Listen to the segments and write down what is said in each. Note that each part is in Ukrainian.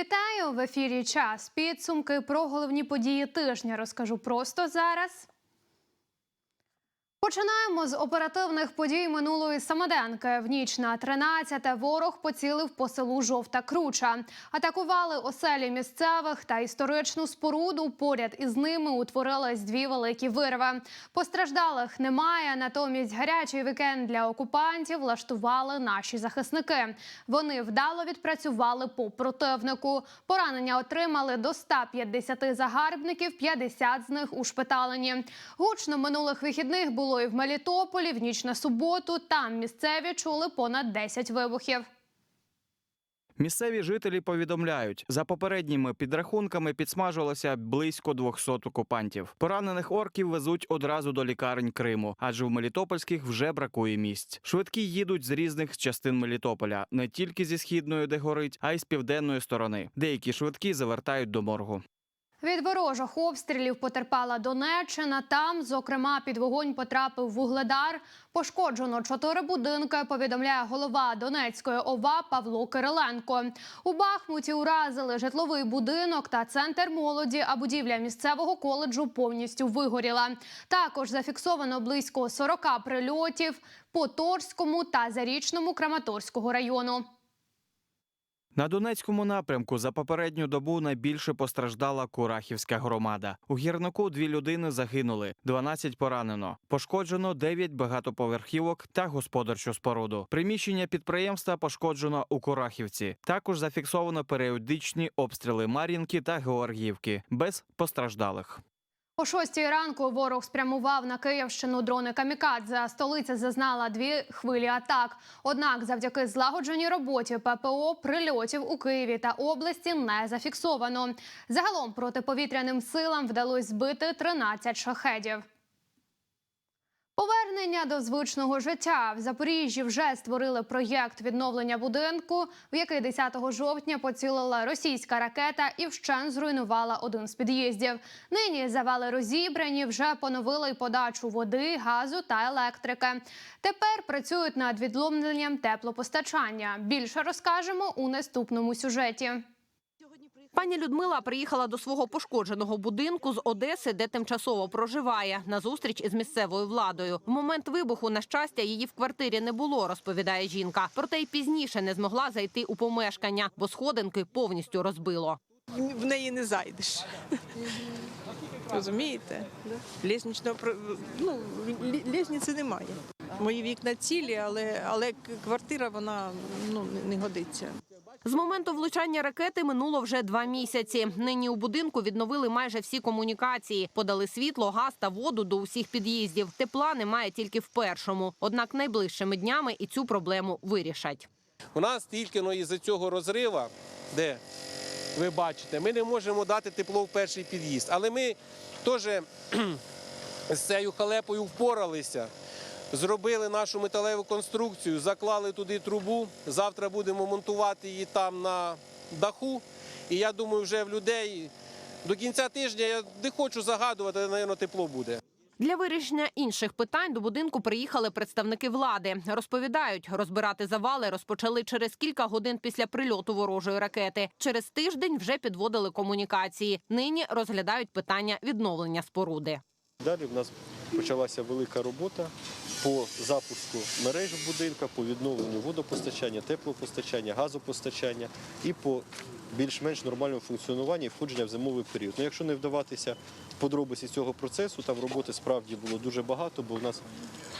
Вітаю в ефірі. Час підсумки про головні події тижня. Розкажу просто зараз. Починаємо з оперативних подій минулої самоденки. В ніч на 13 ворог поцілив по селу Жовта Круча. Атакували оселі місцевих та історичну споруду. Поряд із ними утворились дві великі вирви. Постраждалих немає. Натомість гарячий вікенд для окупантів влаштували наші захисники. Вони вдало відпрацювали по противнику. Поранення отримали до 150 загарбників, 50 з них ушпиталені. Гучно минулих вихідних було і в Мелітополі, в ніч на суботу. Там місцеві чули понад 10 вибухів. Місцеві жителі повідомляють, за попередніми підрахунками підсмажилося близько 200 окупантів. Поранених орків везуть одразу до лікарень Криму, адже в Мелітопольських вже бракує місць. Швидкі їдуть з різних частин Мелітополя, не тільки зі східної, де горить, а й з південної сторони. Деякі швидкі завертають до моргу. Від ворожих обстрілів потерпала Донеччина. Там, зокрема, під вогонь потрапив вугледар. Пошкоджено чотири будинки. Повідомляє голова Донецької ОВА Павло Кириленко. У Бахмуті уразили житловий будинок та центр молоді. А будівля місцевого коледжу повністю вигоріла. Також зафіксовано близько 40 прильотів по Торському та Зарічному Краматорського району. На Донецькому напрямку за попередню добу найбільше постраждала Курахівська громада. У гірнику дві людини загинули, 12 поранено. Пошкоджено 9 багатоповерхівок та господарчу споруду. Приміщення підприємства пошкоджено у Курахівці. Також зафіксовано періодичні обстріли Мар'їнки та Георгіївки без постраждалих. О шостій ранку ворог спрямував на Київщину дрони камікадзе. Столиця зазнала дві хвилі атак. Однак, завдяки злагодженій роботі ППО прильотів у Києві та області не зафіксовано. Загалом протиповітряним силам вдалося збити 13 шахедів. Повернення до звичного життя в Запоріжжі вже створили проєкт відновлення будинку, в який 10 жовтня поцілила російська ракета і вщен зруйнувала один з під'їздів. Нині завали розібрані, вже поновили й подачу води, газу та електрики. Тепер працюють над відновленням теплопостачання. Більше розкажемо у наступному сюжеті. Пані Людмила приїхала до свого пошкодженого будинку з Одеси, де тимчасово проживає, на зустріч із місцевою владою. В момент вибуху, на щастя, її в квартирі не було, розповідає жінка. Проте й пізніше не змогла зайти у помешкання, бо сходинки повністю розбило. в неї не зайдеш. Розумієте? Лісничного про- ну, лісниці немає. Мої вікна цілі, але, але квартира вона ну, не годиться. З моменту влучання ракети минуло вже два місяці. Нині у будинку відновили майже всі комунікації, подали світло, газ та воду до усіх під'їздів. Тепла немає тільки в першому. Однак найближчими днями і цю проблему вирішать. У нас тільки ну, із-за цього розрива, де ви бачите, ми не можемо дати тепло в перший під'їзд. Але ми теж з цією халепою впоралися. Зробили нашу металеву конструкцію, заклали туди трубу. Завтра будемо монтувати її там на даху. І я думаю, вже в людей до кінця тижня я не хочу загадувати, але, тепло буде. Для вирішення інших питань до будинку приїхали представники влади. Розповідають, розбирати завали розпочали через кілька годин після прильоту ворожої ракети. Через тиждень вже підводили комунікації. Нині розглядають питання відновлення споруди. Далі в нас почалася велика робота по запуску мереж в по відновленню водопостачання, теплопостачання, газопостачання і по більш-менш нормальному функціонуванню і входження в зимовий період. Ну, якщо не вдаватися в подробиці цього процесу, там роботи справді було дуже багато, бо в нас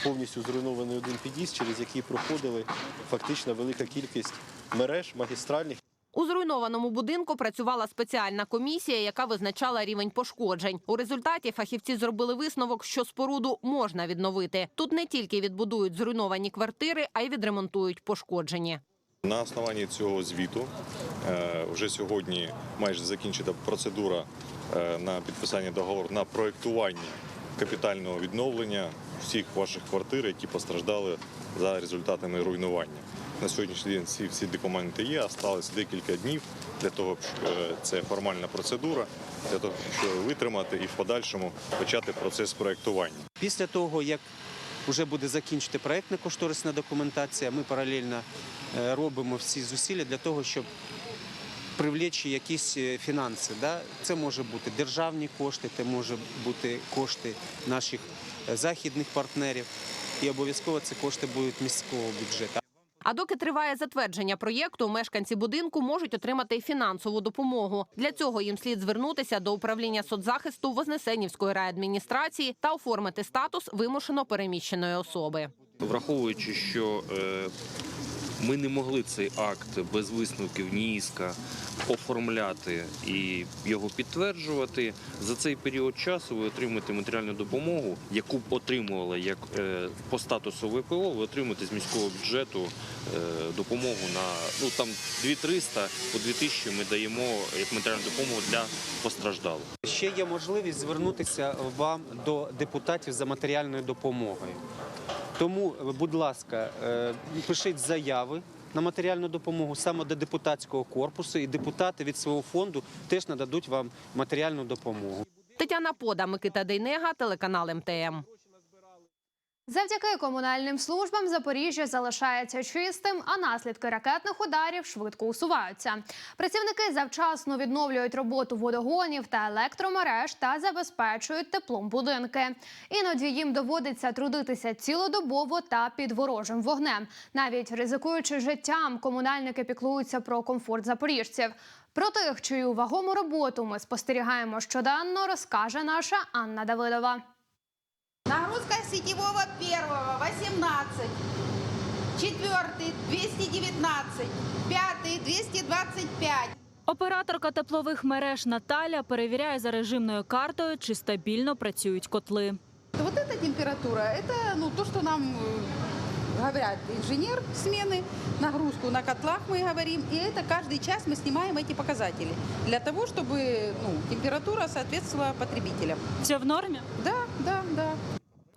повністю зруйнований один під'їзд, через який проходили фактично велика кількість мереж магістральних. У зруйнованому будинку працювала спеціальна комісія, яка визначала рівень пошкоджень. У результаті фахівці зробили висновок, що споруду можна відновити. Тут не тільки відбудують зруйновані квартири, а й відремонтують пошкоджені. На основанні цього звіту е, вже сьогодні майже закінчена процедура е, на підписання договору на проєктування капітального відновлення всіх ваших квартир, які постраждали за результатами руйнування. На сьогоднішній день ці всі документи є, а сталося декілька днів для того, щоб е, це формальна процедура, для того, щоб витримати і в подальшому почати процес проєктування. Після того, як вже буде закінчити проєктна кошторисна документація, ми паралельно е, робимо всі зусилля для того, щоб привлечь якісь е, фінанси. Да? Це може бути державні кошти, це може бути кошти наших західних партнерів. І обов'язково це кошти будуть міського бюджету. А доки триває затвердження проєкту, мешканці будинку можуть отримати фінансову допомогу. Для цього їм слід звернутися до управління соцзахисту Вознесенівської райадміністрації та оформити статус вимушено переміщеної особи. Враховуючи, що е, ми не могли цей акт без висновків НІСКа оформляти і його підтверджувати, за цей період часу ви отримаєте матеріальну допомогу, яку б отримували як е, по статусу ВПО, ви отримаєте з міського бюджету е, допомогу на ну там 2300 по 2000 ми даємо як матеріальну допомогу для постраждалих. Ще є можливість звернутися вам до депутатів за матеріальною допомогою. Тому, будь ласка, е, пишіть заяви на матеріальну допомогу саме до депутатського корпусу, і депутати від свого фонду теж нададуть вам матеріальну допомогу. Тетяна Пода, Микита Дейнега, телеканал МТМ. Завдяки комунальним службам Запоріжжя залишається чистим, а наслідки ракетних ударів швидко усуваються. Працівники завчасно відновлюють роботу водогонів та електромереж та забезпечують теплом будинки. Іноді їм доводиться трудитися цілодобово та під ворожим вогнем. Навіть ризикуючи життям, комунальники піклуються про комфорт запоріжців. Про тих, чию вагому роботу ми спостерігаємо щоденно, розкаже наша Анна Давидова. Нагрузка сетевого первого 18, четвертый 219, пятый 225. Операторка теплових мереж Наталя перевіряє за режимною картою, чи стабільно працюють котли. Вот эта температура, это ну, то, что нам э, говорят инженер смены, нагрузку на котлах мы говорим, и это каждый час мы снимаем эти показатели для того, чтобы ну, температура соответствовала потребителям. Все в нормі? Да, да, да.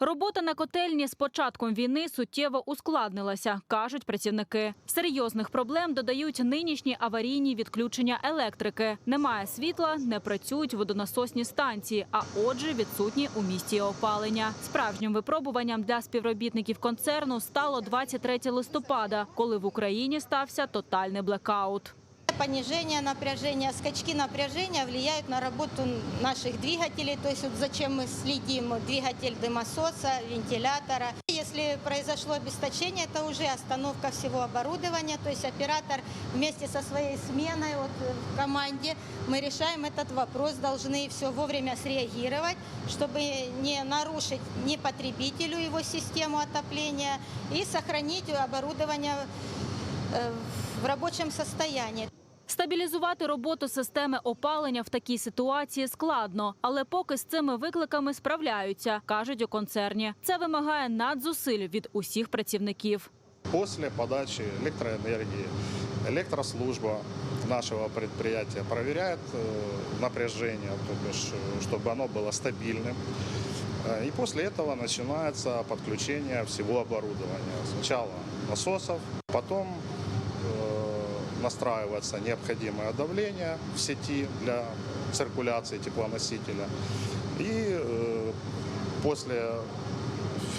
Робота на котельні з початком війни суттєво ускладнилася, кажуть працівники. Серйозних проблем додають нинішні аварійні відключення електрики. Немає світла, не працюють водонасосні станції, а отже, відсутні у місті опалення. Справжнім випробуванням для співробітників концерну стало 23 листопада, коли в Україні стався тотальний блекаут. Понижение напряжения, скачки напряжения влияют на работу наших двигателей, то есть вот зачем мы следим двигатель дымососа, вентилятора. Если произошло обесточение, это уже остановка всего оборудования, то есть оператор вместе со своей сменой вот, в команде мы решаем этот вопрос, должны все вовремя среагировать, чтобы не нарушить ни потребителю его систему отопления и сохранить оборудование э, в рабочем состоянии. Стабілізувати роботу системи опалення в такій ситуації складно, але поки з цими викликами справляються, кажуть у концерні. Це вимагає надзусиль від усіх працівників. После подачи электроэнергии электрослужба нашего предприятия проверяет э, напряжение, то бишь, э, чтобы оно было стабильным. Э, И после этого начинается подключение всего оборудования. Сначала насосов, потом э, настраивается необходимое давление в сети для циркуляции теплоносителя. И э, после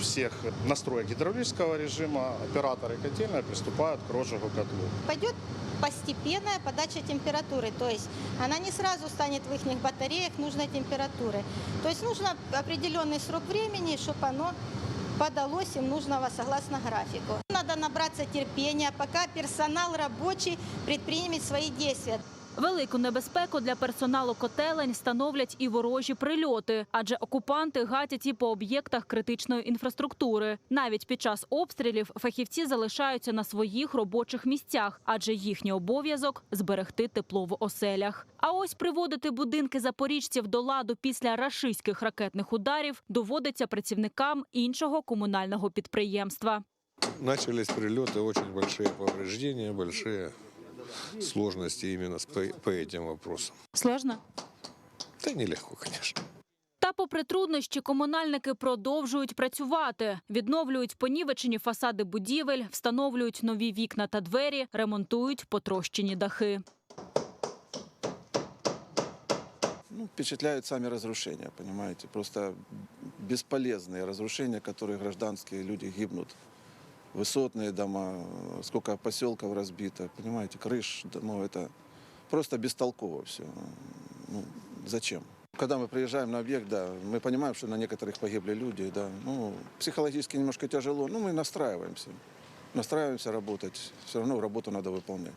всех настроек гидравлического режима операторы котельной приступают к розжигу котлов. Пойдет постепенная подача температуры, то есть она не сразу станет в их батареях нужной температуры. То есть нужно определенный срок времени, чтобы оно подалось им нужного согласно графику. Надо набраться терпения, пока персонал рабочий предпримет свои действия. Велику небезпеку для персоналу котелень становлять і ворожі прильоти, адже окупанти гатять і по об'єктах критичної інфраструктури. Навіть під час обстрілів фахівці залишаються на своїх робочих місцях, адже їхній обов'язок зберегти тепло в оселях. А ось приводити будинки запоріжців до ладу після рашистських ракетних ударів доводиться працівникам іншого комунального підприємства. Начались прилеты, очень большие повреждения, большие сложности именно с- по, по этим вопросам. Сложно? Да нелегко, конечно. Та, попри труднощі, комунальники продовжують працювати, відновлюють понівечені фасади будівель, встановлюють нові вікна та двері, ремонтують потрощені дахи. Ну, впечатляют сами разрушения, понимаете. Просто бесполезные разрушения, которые гражданские люди гибнут. Высотные дома, сколько поселков разбито, понимаете, крыш, ну это просто бестолково все. Ну, зачем? Когда мы приезжаем на объект, да, мы понимаем, что на некоторых погибли люди, да, ну, психологически немножко тяжело, но мы настраиваемся, настраиваемся работать, все равно работу надо выполнять.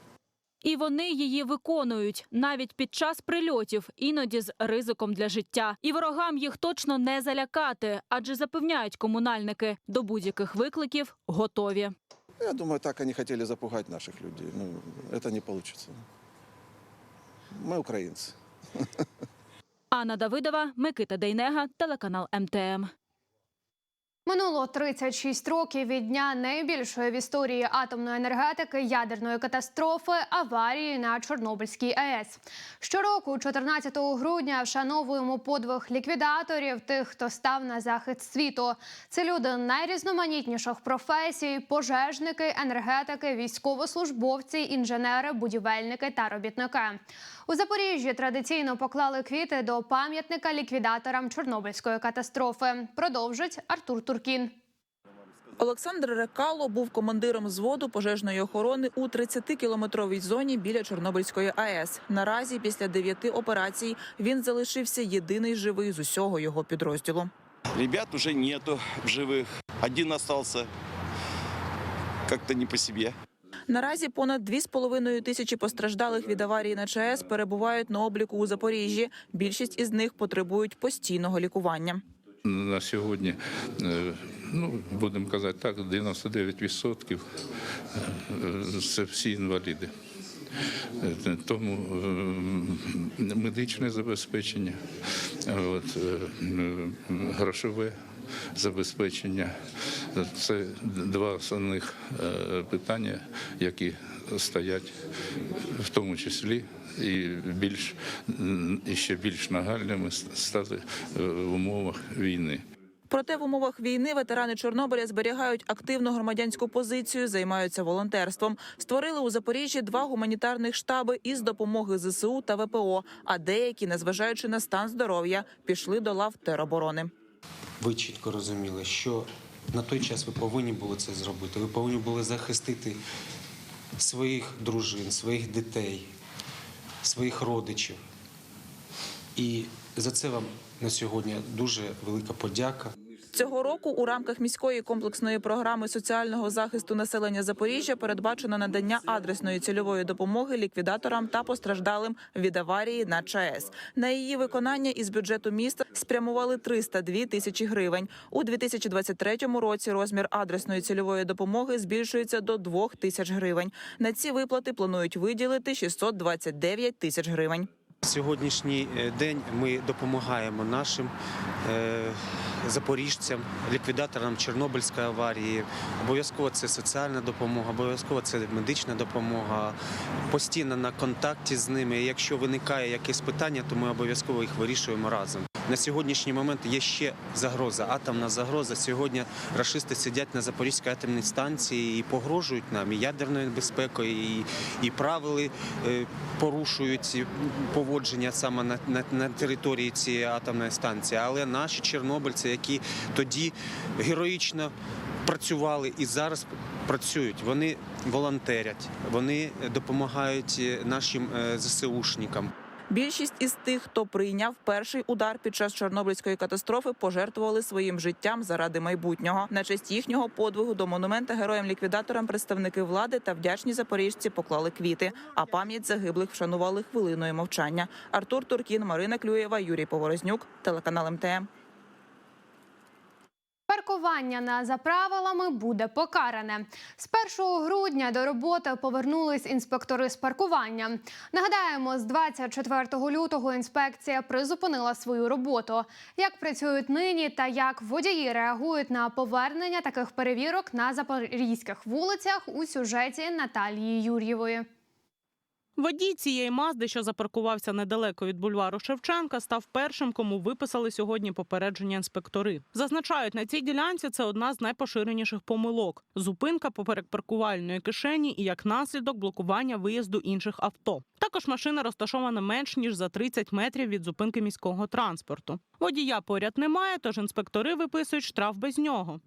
І вони її виконують навіть під час прильотів, іноді з ризиком для життя. І ворогам їх точно не залякати, адже запевняють комунальники до будь-яких викликів готові. Я думаю, так они хотели запугать наших людей. Ну, это не получится. Мы украинцы. Анна Давидова, Микита Дейнега, телеканал МТМ. Минуло 36 років від дня найбільшої в історії атомної енергетики ядерної катастрофи аварії на Чорнобильській АЕС. Щороку, 14 грудня, вшановуємо подвиг ліквідаторів, тих, хто став на захист світу. Це люди найрізноманітніших професій: пожежники, енергетики, військовослужбовці, інженери, будівельники та робітники. У Запоріжжі традиційно поклали квіти до пам'ятника ліквідаторам Чорнобильської катастрофи. Продовжить Артур Туркін. Олександр Рекало був командиром взводу пожежної охорони у 30-кілометровій зоні біля Чорнобильської АЕС. Наразі, після дев'яти операцій, він залишився єдиний живий з усього його підрозділу. Ребят уже нету в живых. Один остался как-то не по себе. Наразі понад 2,5 тисячі постраждалих від аварії на ЧАЕС перебувають на обліку у Запоріжжі. Більшість із них потребують постійного лікування. На сьогодні, е, ну будемо казати так, 99% е, це всі інваліди. Е, Тому медичне забезпечення, от, грошове забезпечення це два основних е, питання, які стоять в тому числі і більш і ще більш нагальними стали е, в умовах війни. Проте в умовах війни ветерани Чорнобиля зберігають активну громадянську позицію, займаються волонтерством. Створили у Запоріжжі два гуманітарних штаби із допомоги ЗСУ та ВПО. А деякі, незважаючи на стан здоров'я, пішли до лав тероборони. Ви чітко розуміли, що на той час ви повинні були це зробити. Ви повинні були захистити своїх дружин, своїх дітей, своїх родичів. І за це вам на сьогодні дуже велика подяка. Цього року у рамках міської комплексної програми соціального захисту населення Запоріжжя передбачено надання адресної цільової допомоги ліквідаторам та постраждалим від аварії на ЧАЕС. На її виконання із бюджету міста спрямували 302 тисячі гривень. У 2023 році розмір адресної цільової допомоги збільшується до 2 тисяч гривень. На ці виплати планують виділити 629 тисяч гривень. Сьогоднішній е, день ми допомагаємо нашим е, запоріжцям, ліквідаторам Чорнобильської аварії. Обов'язково це соціальна допомога, обов'язково це медична допомога. Постійно на контакті з ними. Якщо виникає якесь питання, то ми обов'язково їх вирішуємо разом. На сьогоднішній момент є ще загроза, атомна загроза. Сьогодні рашисти сидять на Запорізькій атомній станції і погрожують нам і ядерною безпекою, і, і правили е, порушують поводження саме на, на, на території цієї атомної станції. Але наші чорнобильці, які тоді героїчно працювали і зараз працюють, вони волонтерять, вони допомагають е, нашим е, ЗСУшникам. Більшість із тих, хто прийняв перший удар під час Чорнобильської катастрофи, пожертвували своїм життям заради майбутнього. На честь їхнього подвигу до монумента героям-ліквідаторам представники влади та вдячні запоріжці поклали квіти. А пам'ять загиблих вшанували хвилиною мовчання. Артур Туркін, Марина Клюєва, Юрій Поворознюк, телеканал МТМ. Паркування на за правилами буде покаране. З 1 грудня до роботи повернулись інспектори з паркування. Нагадаємо, з 24 лютого інспекція призупинила свою роботу. Як працюють нині та як водії реагують на повернення таких перевірок на запорізьких вулицях у сюжеті Наталії Юр'євої. Водій цієї мазди, що запаркувався недалеко від бульвару Шевченка, став першим, кому виписали сьогодні попередження інспектори. Зазначають, на цій ділянці це одна з найпоширеніших помилок: зупинка поперек паркувальної кишені і як наслідок блокування виїзду інших авто. Також машина розташована менш ніж за 30 метрів від зупинки міського транспорту. Водія поряд немає, тож інспектори виписують штраф без нього.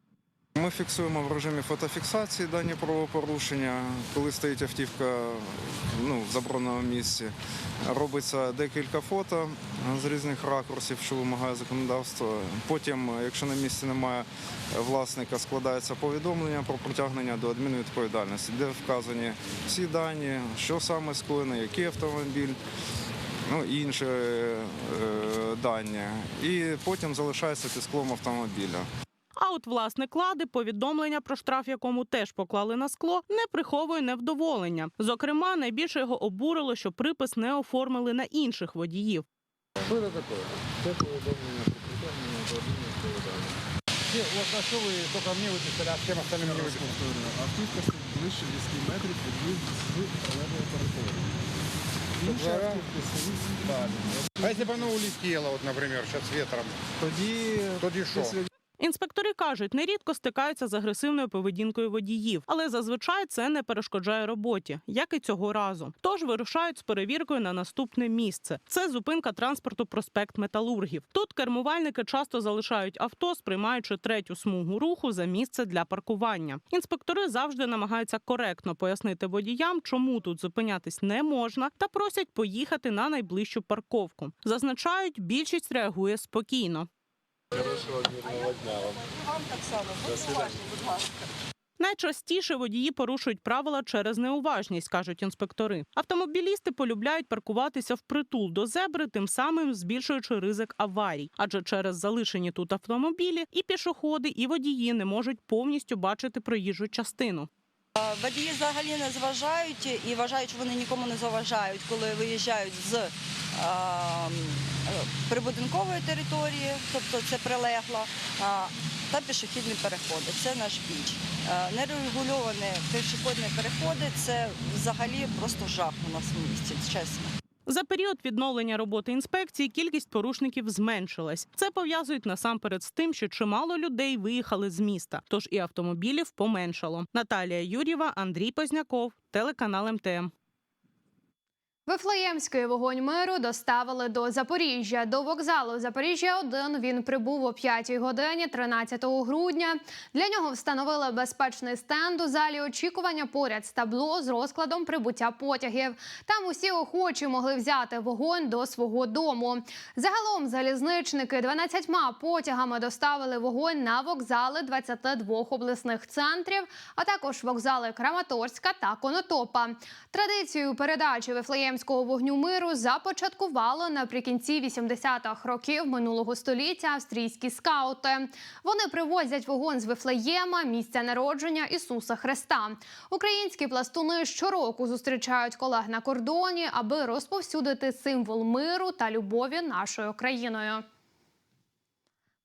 Ми фіксуємо в режимі фотофіксації дані правопорушення, коли стоїть автівка ну, в забороненому місці. Робиться декілька фото з різних ракурсів, що вимагає законодавство. Потім, якщо на місці немає власника, складається повідомлення про притягнення до адмінвідповідальності, де вказані всі дані, що саме скоєно, який автомобіль. Ну, інші е, дані. І потім залишається під склом автомобіля. А от власник лади повідомлення про штраф, якому теж поклали на скло, не приховує невдоволення. Зокрема, найбільше його обурило, що припис не оформили на інших водіїв. Що це таке? Це повідомлення про притягнення до адмінвідповідальності. Вот на что вы только мне выписали, а всем остальным не выписали? Автівка стоїть ближче 10 метрів від в'їзду з зеленої території. Інші Двора? автівки стоїть далі. А если бы оно улетело, вот, например, сейчас ветром? Тоді, Тоді що? Інспектори кажуть, нерідко стикаються з агресивною поведінкою водіїв, але зазвичай це не перешкоджає роботі, як і цього разу. Тож вирушають з перевіркою на наступне місце. Це зупинка транспорту проспект Металургів. Тут кермувальники часто залишають авто, сприймаючи третю смугу руху за місце для паркування. Інспектори завжди намагаються коректно пояснити водіям, чому тут зупинятись не можна, та просять поїхати на найближчу парковку. Зазначають, більшість реагує спокійно. Хорошого дня вам. Вам так само. Будь ласка. Найчастіше водії порушують правила через неуважність, кажуть інспектори. Автомобілісти полюбляють паркуватися впритул до зебри, тим самим збільшуючи ризик аварій. Адже через залишені тут автомобілі і пішоходи, і водії не можуть повністю бачити проїжджу частину. Водії взагалі не зважають і вважають, що вони нікому не заважають, коли виїжджають з прибудинкової території, тобто це прилегла, а, та пішохідні переходи. Це наш біч. Нерегульовані пішохідні переходи це взагалі просто жах у нас в місті, чесно. За період відновлення роботи інспекції кількість порушників зменшилась. Це пов'язують насамперед з тим, що чимало людей виїхали з міста, тож і автомобілів поменшало. Наталія Юрєва, Андрій Позняков, телеканал МТМ. Вифлеємський вогонь миру доставили до Запоріжжя. До вокзалу Запоріжжя 1 він прибув о 5 годині 13 грудня. Для нього встановили безпечний стенд у залі очікування поряд з табло з розкладом прибуття потягів. Там усі охочі могли взяти вогонь до свого дому. Загалом залізничники 12 потягами доставили вогонь на вокзали 22 обласних центрів, а також вокзали Краматорська та Конотопа. Традицію передачі Вифлеємського вогню миру започаткувало наприкінці 80-х років минулого століття австрійські скаути. Вони привозять вогонь з Вифлеєма, місця народження Ісуса Христа. Українські пластуни щороку зустрічають колег на кордоні, аби розповсюдити символ миру та любові нашою країною.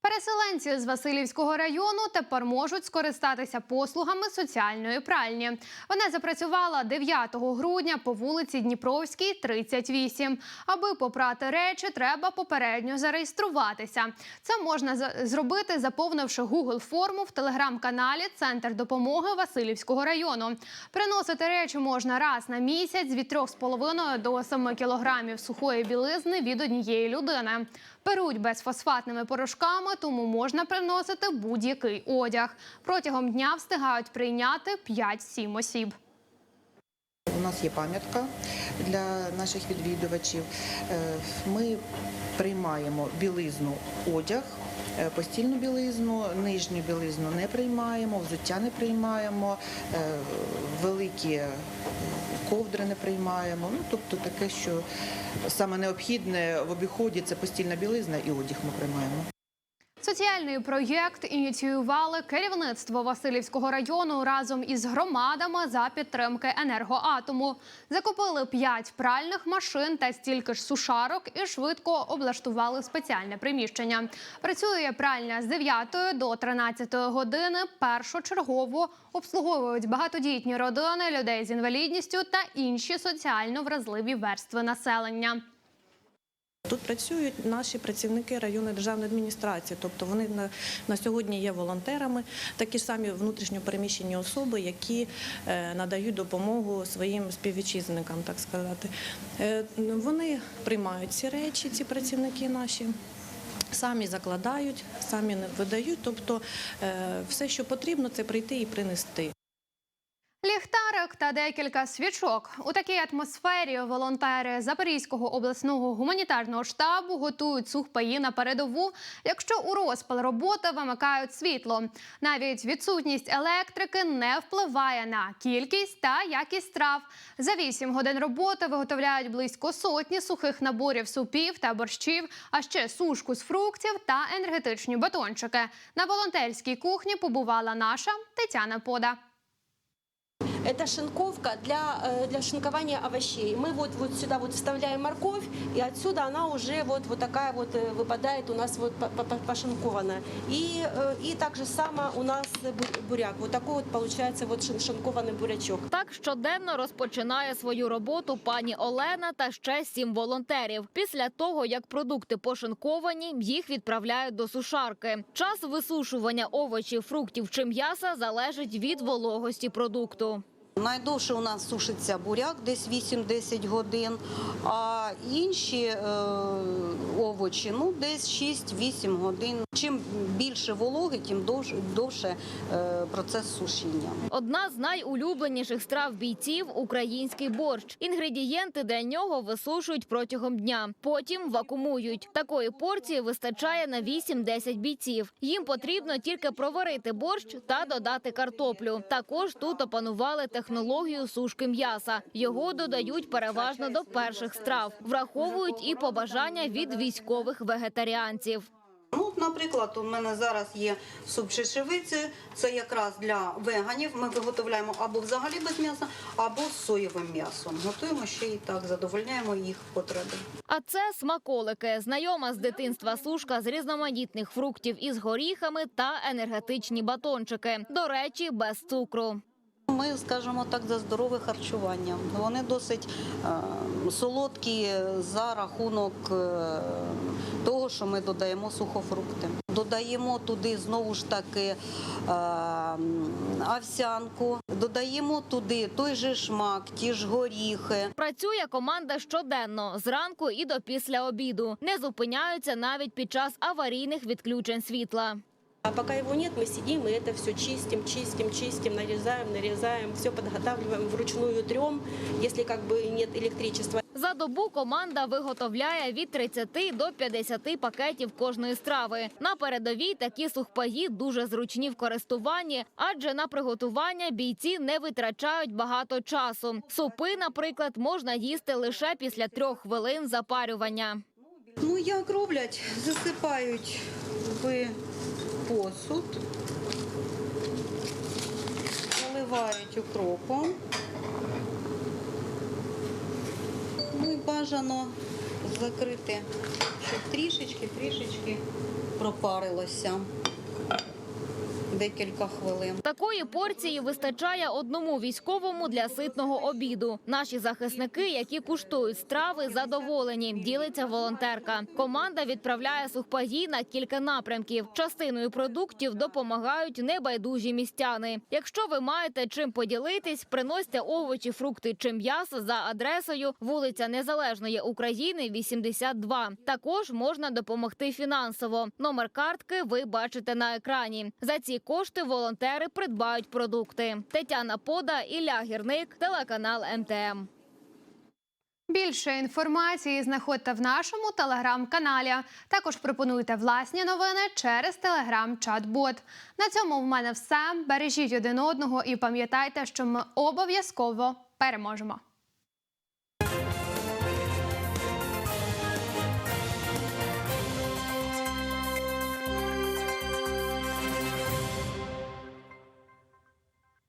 Переселенці з Васильівського району тепер можуть скористатися послугами соціальної пральні. Вона запрацювала 9 грудня по вулиці Дніпровській, 38. Аби попрати речі, треба попередньо зареєструватися. Це можна зробити, заповнивши Google форму в телеграм-каналі Центр допомоги Васильівського району. Приносити речі можна раз на місяць від 3,5 до 7 кілограмів сухої білизни від однієї людини. Перуть безфосфатними порошками, тому можна приносити будь-який одяг. Протягом дня встигають прийняти 5-7 осіб. У нас є пам'ятка для наших відвідувачів. Е, Ми приймаємо білизну, одяг, е, постільну білизну, нижню білизну не приймаємо, взуття не приймаємо, е, великі ковдри не приймаємо. Ну, тобто таке, що саме необхідне в обіході це постільна білизна і одяг ми приймаємо. Соціальний проєкт ініціювали керівництво Васильівського району разом із громадами за підтримки енергоатому. Закупили 5 пральних машин та стільки ж сушарок і швидко облаштували спеціальне приміщення. Працює пральня з 9 до 13 години. Першочергово обслуговують багатодітні родини, людей з інвалідністю та інші соціально вразливі верстви населення. Тут працюють наші працівники районної державної адміністрації, тобто вони на, сьогодні є волонтерами, такі ж самі внутрішньопереміщені особи, які е, надають допомогу своїм співвітчизникам, так сказати. Е, вони приймають ці речі, ці працівники наші. самі закладають, самі видають. Тобто е, все, що потрібно, це прийти і принести. Ліхтарик та декілька свічок у такій атмосфері волонтери Запорізького обласного гуманітарного штабу готують сухпаї на передову, якщо у розпал роботи вимикають світло. Навіть відсутність електрики не впливає на кількість та якість страв. За 8 годин роботи виготовляють близько сотні сухих наборів супів та борщів, а ще сушку з фруктів та енергетичні батончики. На волонтерській кухні побувала наша Тетяна Пода. Это шинковка для, э, для шинкования овощей. Мы вот, вот сюда вот вставляем морковь, и отсюда она уже вот, вот такая вот э, выпадает у нас вот по- по- по- пошинкованная. И, э, и так же само у нас бу- буряк. Вот такой вот получается вот шин- шинкованный бурячок. Так щоденно розпочинає свою роботу пані Олена та ще сім волонтерів. Після того, як продукти пошинковані, їх відправляють до сушарки. Час висушування овочів, фруктів чи м'яса залежить від вологості продукту. Найдовше у нас сушиться буряк, десь 8-10 годин, а інші е, овочі ну, десь 6-8 годин. Чим більше вологи, тим довше, довше е, процес сушіння. Одна з найулюбленіших страв бійців український борщ. Інгредієнти для нього висушують протягом дня. Потім вакуумують. Такої порції вистачає на 8-10 бійців. Їм потрібно тільки проварити борщ та додати картоплю. Також тут опанували технологію сушки м'яса. Його додають переважно до перших страв. Враховують і побажання від військових вегетаріанців. Ну, наприклад, у мене зараз є суп шишевиці, це якраз для веганів. Ми виготовляємо або взагалі без м'яса, або з соєвим м'ясом. Готуємо ще і так, задовольняємо їх потреби. А це смаколики, знайома з дитинства сушка з різноманітних фруктів із горіхами та енергетичні батончики. До речі, без цукру. Ми скажімо так за здорове харчування. Вони досить е, солодкі за рахунок е, того, що ми додаємо сухофрукти. Додаємо туди знову ж таки е, овсянку, додаємо туди той же шмак, ті ж горіхи. Працює команда щоденно зранку і до після обіду. Не зупиняються навіть під час аварійних відключень світла. А пока его нет, мы сидим и это все чистим, чистим, чистим, нарезаем, нарезаем, все подготавливаем вручную трем, если как бы нет электричества. За добу команда виготовляє від 30 до 50 пакетів кожної страви. На передовій такі сухпаї дуже зручні в користуванні, адже на приготування бійці не витрачають багато часу. Супи, наприклад, можна їсти лише після трьох хвилин запарювання. Ну як роблять? Засипають в посуд, заливають укропом. Ну і бажано закрити, щоб трішечки, трішечки пропарилося декілька хвилин. Такої порції вистачає одному військовому для ситного обіду. Наші захисники, які куштують страви, задоволені. Ділиться волонтерка. Команда відправляє сухпаї на кілька напрямків. Частиною продуктів допомагають небайдужі містяни. Якщо ви маєте чим поділитись, приносьте овочі, фрукти чи м'ясо за адресою вулиця Незалежної України, 82. Також можна допомогти фінансово. Номер картки ви бачите на екрані. За ці кошти волонтери придбають продукти. Тетяна Пода, Ілля Гірник, телеканал МТМ. Більше інформації знаходьте в нашому телеграм-каналі. Також пропонуйте власні новини через телеграм-чат-бот. На цьому в мене все. Бережіть один одного і пам'ятайте, що ми обов'язково переможемо.